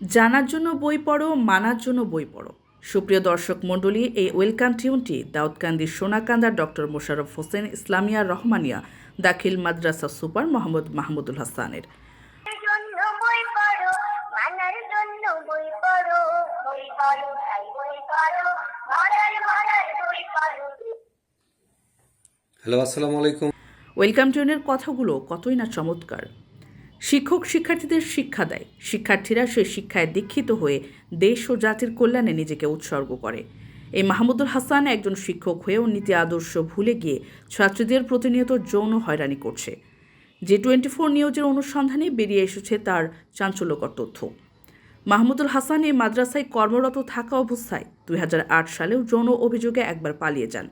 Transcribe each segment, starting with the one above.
জানার জন্য বই পড়ো মানার জন্য বই পড়ো। সুপ্রিয় দর্শক মণ্ডলী এই ওয়েলকাম টিউনটি দাউদকান্দির সোনাকান্দার ডক্টর মোশাররফ হোসেন ইসলামিয়া রহমানিয়া দাখিল মাদ্রাসা সুপার মোহাম্মদ মাহমুদুল হাসানের। জন্য বই পড়ো মানার জন্য বই পড়ো বই পড়ো তাই বই পড়ো মরার মরার বই পড়ো। হ্যালো আসসালামু আলাইকুম। ওয়েলকাম টিউনের কথাগুলো কতই না চমৎকার। শিক্ষক শিক্ষার্থীদের শিক্ষা দেয়। শিক্ষার্থীরা সেই শিক্ষায় দীক্ষিত হয়ে দেশ ও জাতির কল্যাণে নিজেকে উৎসর্গ করে। এই মাহমুদুল হাসান একজন শিক্ষক হয়েও নীতি আদর্শ ভুলে গিয়ে ছাত্রীদের প্রতিনিয়ত যৌন হয়রানি করছে। যে টোয়েন্টি ফোর নিউজের অনুসন্ধানে বেরিয়ে এসেছে তার চাঞ্চল্যকর তথ্য। মাহমুদুল হাসান এই মাদ্রাসায় কর্মরত থাকা অবস্থায় দুই হাজার আট সালেও যৌন অভিযোগে একবার পালিয়ে যান।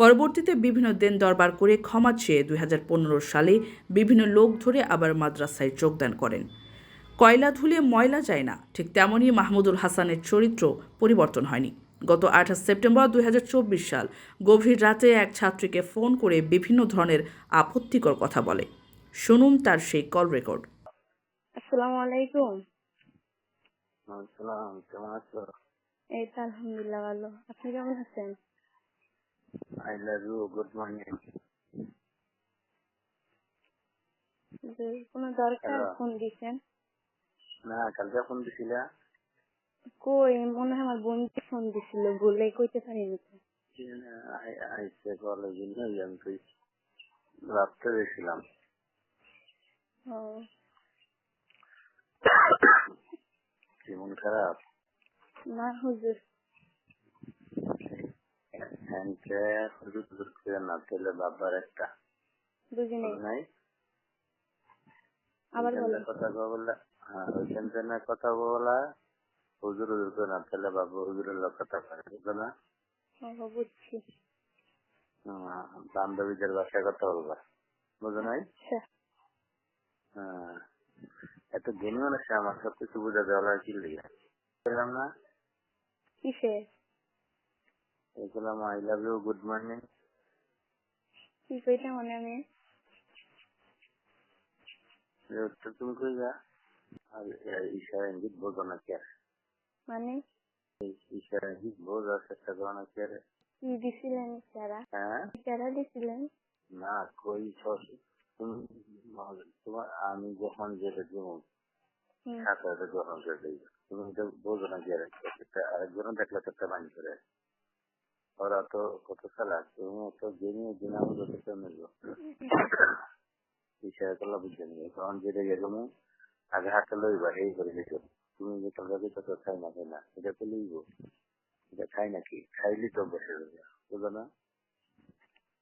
পরবর্তীতে বিভিন্ন দেন দরবার করে ক্ষমা চেয়ে দু হাজার পনেরো সালে বিভিন্ন লোক ধরে আবার মাদ্রাসায় যোগদান করেন। কয়লা ধুলে ময়লা যায় না ঠিক তেমনই মাহমুদুল হাসানের চরিত্র পরিবর্তন হয়নি। গত আঠাশ সেপ্টেম্বর দু হাজার চব্বিশ সাল গভীর রাতে এক ছাত্রীকে ফোন করে বিভিন্ন ধরনের আপত্তিকর কথা বলে। শুনুন তার সেই কল রেকর্ড। আসসালামু আলাইকুম। আসসালাম কেমন আছো? এই তো আলহামদুলিল্লাহ ভালো। আপনি কেমন আছেন? I love you good morning যে কোনো দরকার. ফোন দিছেন? না কালকে ফোন দিছিলা? কই মনে হয় আমার বন্ধু ফোন দিছিল বলে কইতে পারিনি তো। আইসে কলেজে নই আমি রাত্রে গেছিলাম। কি মন খারাপ? না হুজুর। হ্যান্ডকে হুজুর হুজুর করে না তেলে বাবার একটা বুঝি নাই নাই আবার ওইখানটার কথা বলা হ্যাঁ ওইখানটার কথা বলা হুজুর হুজুর করে না তেলে বাবা হুজুরের লোক কথা করে না? বুঝছি। বান্ধবীদের বাসায় কথা বলবা বুঝো নাই? আচ্ছা। হ্যাঁ এত জ্ঞানী মানুষ আমার সব কিছু বোঝা দেওয়া কি লেগে? বললাম না? কিসে I love you good morning কি কইতে মনে আমি উত্তর তুমি কই যা আর ইশারা ইঙ্গিত বোঝো না কে মানে ইশারা ইঙ্গিত বোঝার চেষ্টা করো না কে কি দিছিলেন চারা হ্যাঁ চারা দিছিলেন না কই সস- তুমি তোমার আমি যখন যেটা হুম, সাঁতারে গ্রহণ করে দিই তুমি এটা বোঝো না যে আরেকজন দেখলে তো একটা মাইন্ড করে ওরা তো কত সালা তুমি তো জেনে দিনাম যত মিলবো বিষয় করলে বুঝে নিবে তখন যেটা যেরকম আগে হাতে লইবা এই করে দিত তুমি যে খাই না খাই না এটা তো লইব এটা খাই নাকি খাইলি তো বসে রইবে বুঝো না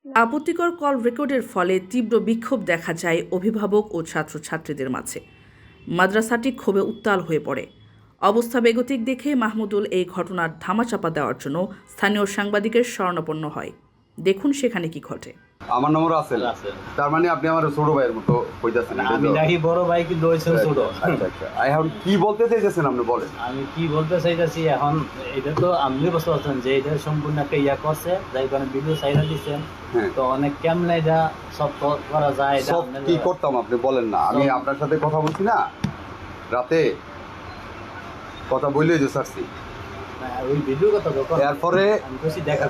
আপত্তিকর কল রেকর্ডের ফলে তীব্র বিক্ষোভ দেখা যায় অভিভাবক ও ছাত্রছাত্রীদের মাঝে। মাদ্রাসাটি ক্ষোভে উত্তাল হয়ে পড়ে। অবস্থা বেগতিক দেখে মাহমুদুল এই ঘটনার ধামাচাপা দেওয়ার জন্য স্থানীয় সাংবাদিকের শরণাপন্ন হয়। দেখুন সেখানে কি ঘটে। আমার নম্বর রাসেল। তার মানে আপনি আমার ছোট ভাইয়ের মতো কইতাছেন আমি নাকি বড় ভাই কিন্তু হয়েছেন ছোট। আচ্ছা আচ্ছা এখন কি বলতে চাইছেন আপনি বলেন। আমি কি বলতে চাইতেছি এখন এটা তো আপনি বুঝতে পারছেন যে এটা সম্পূর্ণ একটা ইয়া করছে যাই কারণে ভিডিও চাইরা দিচ্ছেন হ্যাঁ। তো অনেক কেমনে এটা সব করা যায় সব কি করতাম আপনি বলেন না। আমি আপনার সাথে কথা বলছি না। রাতে কথা বললেই তো এরপরে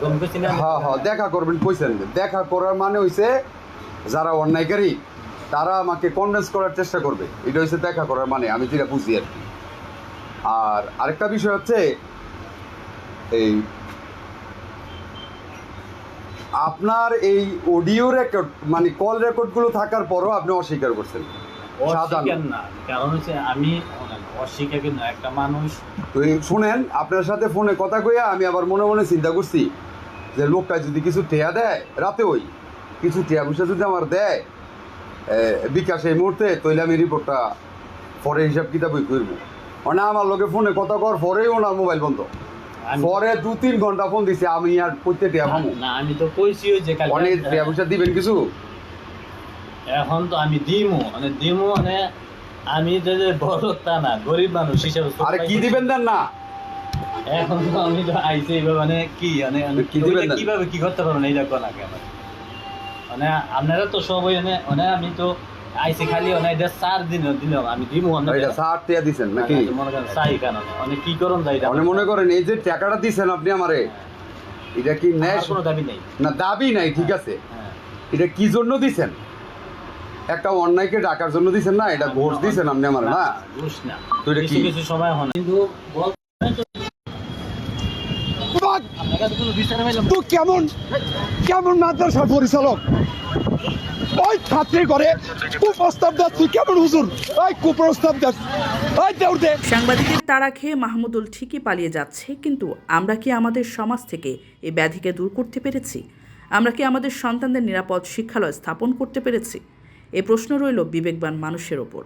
কম কইছি না হ্যাঁ হ্যাঁ দেখা করবেন কইছেন। দেখা করার মানে হইছে যারা অন্যায়কারী তারা আমাকে কনভিন্স করার চেষ্টা করবে। এটা হচ্ছে দেখা করার মানে আমি যেটা বুঝি আর কি। আর আরেকটা বিষয় হচ্ছে এই আপনার এই অডিও রেকর্ড মানে কল রেকর্ডগুলো থাকার পরও আপনি অস্বীকার করছেন। না কারণ হচ্ছে আমি অস্বীকার কিন্তু একটা মানুষ তো শুনেন আপনার সাথে ফোনে কথা কইয়া আমি আবার মনে মনে চিন্তা করছি যে লোকটা যদি কিছু টেয়া দেয় রাতে ওই। কিছু টেয়া পয়সা যদি আমার দেয় বিকাশ এই মুহূর্তে তাহলে আমি রিপোর্টটা পরে হিসাব কিতাবই করব। মানে আমার লোকে ফোনে কথা কর পরেই ওনার মোবাইল বন্ধ। পরে দু তিন ঘণ্টা ফোন দিছি আমি আর করতে টেয়া পাবো না আমি তো কইছি যে অনেক টেয়া পয়সা দিবেন কিছু? এখন তো আমি দিমু মানে দিমু মানে আমি যে যে বড় তা না গরিব মানুষ হিসেবে আরে কি দিবেন দেন না? এখন তো আমি তো এইভাবে মানে কি মানে মানে কি দিবেন? কীভাবে কি করতে পারবেন এই দেখো না কেন মানে আপনারা তো সবাই মানে মানে আমি তো আইসি খালি অনেক এটা চার দিন দিন আমি দিমু অনেক এটা ষাট টাকা দিছেন নাকি? মনে করেন চাই কেন? অনেক কি করুন যাই মনে মনে করেন এই যে টাকাটা দিছেন আপনি আমারে এটা কি ন্যায় কোনো দাবি নাই। না দাবি নাই ঠিক আছে। হ্যাঁ। এটা কি জন্য দিছেন? একটা অন্যায়কে ডাকার জন্য দিছেন না এটা ঘোষ দিছেন আপনি আমার না? ঘুষ না। তো এটা কিছু কি? কিছু সময় হয় কিন্তু। তো কেমন? কেমন মাদ্রাসার পরিচালক? ওই ছাত্রী করে কুপ্রস্তাব দেয় তুই কেমন হুজুর? ওই কুপ্রস্তাব দেয়। ওই দেউর দে। সাংবাদিকের তাড়া খেয়ে মাহমুদুল ঠিকই পালিয়ে যাচ্ছে কিন্তু আমরা কি আমাদের সমাজ থেকে এই ব্যাধিকে দূর করতে পেরেছি? আমরা কি আমাদের সন্তানদের নিরাপদ শিক্ষালয় স্থাপন করতে পেরেছি? এ প্রশ্ন রইল বিবেকবান মানুষের ওপর।